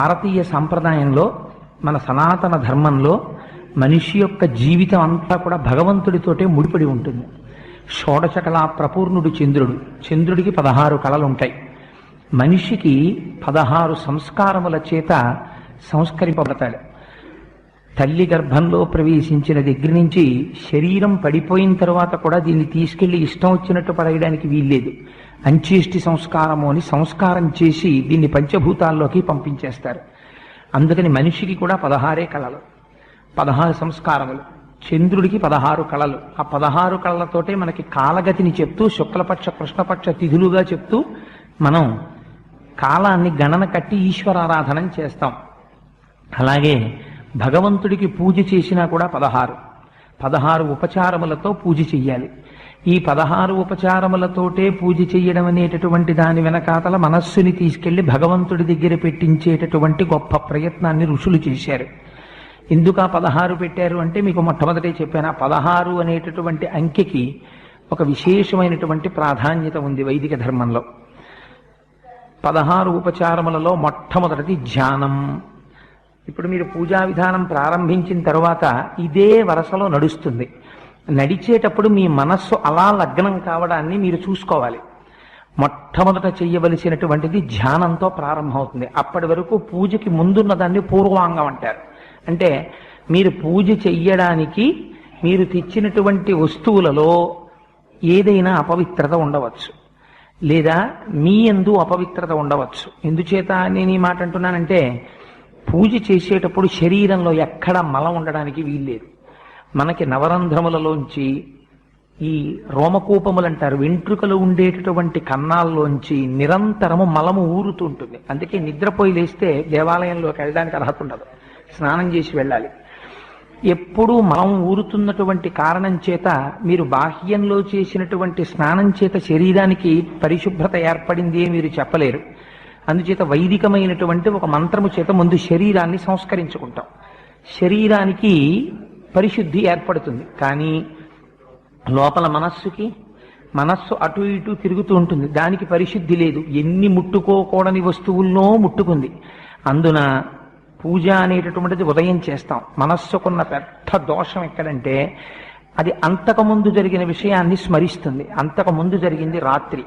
భారతీయ సాంప్రదాయంలో మన సనాతన ధర్మంలో మనిషి యొక్క జీవితం అంతా కూడా భగవంతుడితోటే ముడిపడి ఉంటుంది. షోడశ కళా ప్రపూర్ణుడు చంద్రుడు. చంద్రుడికి పదహారు కళలు ఉంటాయి మనిషికి పదహారు సంస్కారముల చేత సంస్కరింపబడతాడు. తల్లి గర్భంలో ప్రవేశించిన దగ్గర నుంచి శరీరం పడిపోయిన తర్వాత కూడా దీన్ని తీసుకెళ్ళి ఇష్టం వచ్చినట్టు పడేయడానికి వీల్లేదు. అంచేష్టి సంస్కారము అని సంస్కారం చేసి దీన్ని పంచభూతాల్లోకి పంపించేస్తారు. అందుకని మనిషికి కూడా పదహారే కళలు పదహారు సంస్కారములు చంద్రుడికి పదహారు కళలు. ఆ పదహారు కళలతోటే మనకి కాలగతిని చెప్తూ శుక్లపక్ష కృష్ణపక్ష తిథులుగా చెప్తూ మనం కాలాన్ని గణన కట్టి ఈశ్వరారాధనం చేస్తాం. అలాగే భగవంతుడికి పూజ చేసినా కూడా పదహారు పదహారు ఉపచారములతో పూజ చెయ్యాలి. ఈ పదహారు ఉపచారములతోటే పూజ చెయ్యడం అనేటటువంటి దాని వెనకాతల మనస్సుని తీసుకెళ్ళి భగవంతుడి దగ్గర పెట్టించేటటువంటి గొప్ప ప్రయత్నాన్ని ఋషులు చేశారు. ఎందుకు ఆ పదహారు పెట్టారు అంటే మీకు మొట్టమొదటే చెప్పాను ఆ పదహారు అనేటటువంటి అంకెకి ఒక విశేషమైనటువంటి ప్రాధాన్యత ఉంది వైదిక ధర్మంలో. పదహారు ఉపచారములలో మొట్టమొదటిది ధ్యానం. ఇప్పుడు మీరు పూజా విధానం ప్రారంభించిన తర్వాత ఇదే వరసలో నడుస్తుంది. నడిచేటప్పుడు మీ మనస్సు అలా లగ్నం కావడాన్ని మీరు చూసుకోవాలి. మొట్టమొదట చేయవలసినటువంటిది ధ్యానంతో ప్రారంభమవుతుంది. అప్పటి వరకు పూజకి ముందున్న దాన్ని పూర్వాంగం అంటారు. అంటే మీరు పూజ చెయ్యడానికి మీరు తెచ్చినటువంటి వస్తువులలో ఏదైనా అపవిత్రత ఉండవచ్చు. లేదా మీ ఎందు అపవిత్రత ఉండవచ్చు. ఎందుచేత నేను ఈ మాట అంటున్నానంటే పూజ చేసేటప్పుడు శరీరంలో ఎక్కడ మలం ఉండడానికి వీల్లేదు. మనకి నవరంధ్రములలోంచి ఈ రోమకూపములంటారు వెంట్రుకలు ఉండేటటువంటి కన్నాల్లోంచి నిరంతరము మలము ఊరుతూ ఉంటుంది అందుకే నిద్రపోయి లేస్తే దేవాలయంలోకి వెళ్ళడానికి అర్హత ఉండదు. స్నానం చేసి వెళ్ళాలి. ఎప్పుడూ మలం ఊరుతున్నటువంటి కారణం చేత మీరు బాహ్యంలో చేసినటువంటి స్నానం చేత శరీరానికి పరిశుభ్రత ఏర్పడింది మీరు చెప్పలేరు. అందుచేత వైదికమైనటువంటి ఒక మంత్రము చేత ముందు శరీరాన్ని సంస్కరించుకుంటాం. శరీరానికి పరిశుద్ధి ఏర్పడుతుంది. కానీ లోపల మనస్సుకి మనస్సు అటు ఇటు తిరుగుతూ ఉంటుంది. దానికి పరిశుద్ధి లేదు. ఎన్ని ముట్టుకోకూడని వస్తువుల్లో ముట్టుకుంది. అందున పూజ అనేటటువంటిది ఉదయం చేస్తాం. మనస్సుకున్న పెద్ద దోషం ఎక్కడంటే అది అంతకుముందు జరిగిన విషయాన్ని స్మరిస్తుంది. అంతకుముందు జరిగింది రాత్రి.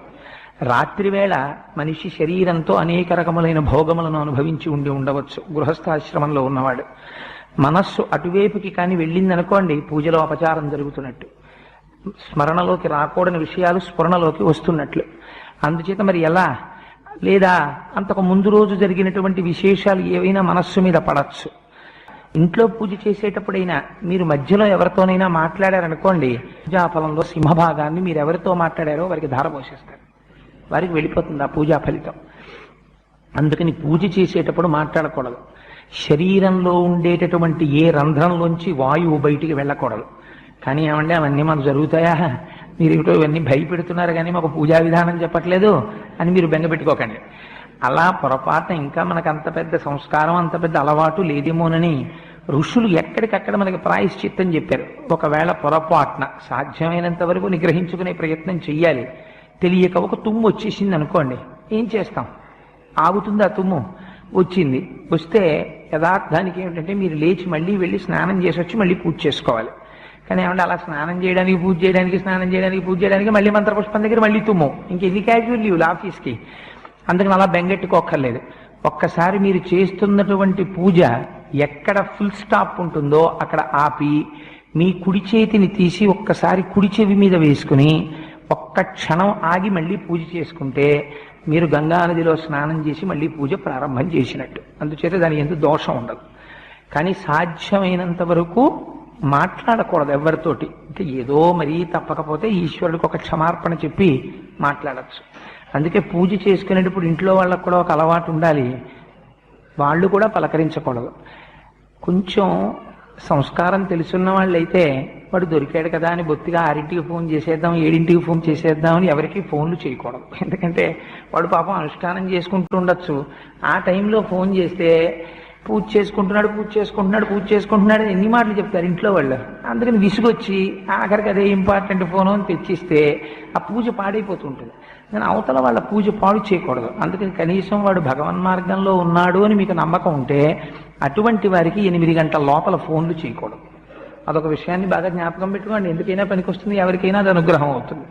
రాత్రి వేళ మనిషి శరీరంతో అనేక రకములైన భోగములను అనుభవించి ఉండి ఉండవచ్చు. గృహస్థాశ్రమంలో ఉన్నవాడు. మనస్సు అటువైపుకి కానీ వెళ్ళిందనుకోండి పూజలో అపచారం జరుగుతున్నట్టు. స్మరణలోకి రాకూడని విషయాలు స్ఫురణలోకి వస్తున్నట్లు. అందుచేత మరి ఎలా? లేదా అంతకు ముందు రోజు జరిగినటువంటి విశేషాలు ఏవైనా మనస్సు మీద పడచ్చు. ఇంట్లో పూజ చేసేటప్పుడైనా మీరు మధ్యలో ఎవరితోనైనా మాట్లాడారనుకోండి పూజాఫలంలో సింహభాగాన్ని మీరు ఎవరితో మాట్లాడారో వారికి ధార పోసేస్తారు. వారికి వెళ్ళిపోతుంది ఆ పూజా ఫలితం. అందుకని పూజ చేసేటప్పుడు మాట్లాడకూడదు. శరీరంలో ఉండేటటువంటి ఏ రంధ్రంలోంచి వాయువు బయటికి వెళ్ళకూడదు. కానీ ఏమంటే అవన్నీ మాకు జరుగుతాయా? మీరు ఏమిటో ఇవన్నీ భయపెడుతున్నారు కానీ మాకు పూజా విధానం చెప్పట్లేదు అని మీరు బెంగపెట్టుకోకండి అలా పొరపాటున ఇంకా మనకు అంత పెద్ద సంస్కారం అంత పెద్ద అలవాటు లేదేమోనని ఋషులు ఎక్కడికక్కడ మనకి ప్రాయశ్చిత్తం చెప్పారు. ఒకవేళ పొరపాటున సాధ్యమైనంత వరకు నిగ్రహించుకునే ప్రయత్నం చెయ్యాలి. తెలియక ఒక తుమ్ము వచ్చేసింది అనుకోండి ఏం చేస్తాం? ఆగుతుంది ఆ తుమ్ము? వచ్చింది. వస్తే యథార్థానికి ఏమిటంటే మీరు లేచి మళ్ళీ వెళ్ళి స్నానం చేసి వచ్చి మళ్ళీ పూజ చేసుకోవాలి. కానీ ఏమంటే అలా స్నానం చేయడానికి పూజ చేయడానికి స్నానం చేయడానికి పూజ చేయడానికి మళ్ళీ మంత్రపుష్పం దగ్గర మళ్ళీ తుమ్ము. ఇంకెన్ని క్యాజువల్ లీవ్లు ఆఫీస్కి? అందుకని అలా బెంగెట్టుకోక్కర్లేదు. ఒక్కసారి మీరు చేస్తున్నటువంటి పూజ ఎక్కడ ఫుల్ స్టాప్ ఉంటుందో అక్కడ ఆపి మీ కుడి చేతిని తీసి ఒక్కసారి కుడి చెవి మీద వేసుకుని ఒక్క క్షణం ఆగి మళ్ళీ పూజ చేసుకుంటే మీరు గంగా నదిలో స్నానం చేసి మళ్ళీ పూజ ప్రారంభం చేసినట్టు. అందుచేత దాని ఎందుకు దోషం ఉండదు. కానీ సాధ్యమైనంత వరకు మాట్లాడకూడదు ఎవరితోటి. అంటే ఏదో మరీ తప్పకపోతే ఈశ్వరుడికి ఒక క్షమార్పణ చెప్పి మాట్లాడచ్చు. అందుకే పూజ చేసుకునేటప్పుడు ఇంట్లో వాళ్ళకు కూడా ఒక అలవాటు ఉండాలి. వాళ్ళు కూడా పలకరించకూడదు. కొంచెం సంస్కారం తెలుసున్న వాళ్ళైతే వాడు దొరికాడు కదా అని బొత్తిగా ఆరింటికి ఫోన్ చేసేద్దాం ఏడింటికి ఫోన్ చేసేద్దాం అని ఎవరికి ఫోన్లు చేయకూడదు. ఎందుకంటే వాడు పాపం అనుష్ఠానం చేసుకుంటూ ఉండొచ్చు. ఆ టైంలో ఫోన్ చేస్తే పూజ చేసుకుంటున్నాడు పూజ చేసుకుంటున్నాడు పూజ చేసుకుంటున్నాడు అని ఎన్ని మాటలు చెప్తారు ఇంట్లో వాళ్ళు? అందుకని విసుగొచ్చి ఆఖరికి అదే ఇంపార్టెంట్ ఫోన్ అని తెచ్చిస్తే ఆ పూజ పాడైపోతుంటుంది నేను అవతల వాళ్ళ పూజ పాడు చేయకూడదు. అందుకని కనీసం వాడు భగవన్ మార్గంలో ఉన్నాడు అని మీకు నమ్మకం ఉంటే అటువంటి వారికి ఎనిమిది గంటల లోపల ఫోన్లు చేయకూడదు. అదొక విషయాన్ని బాగా జ్ఞాపకం పెట్టుకోండి. ఎందుకైనా పనికొస్తుంది ఎవరికైనా అది అనుగ్రహం అవుతుంది.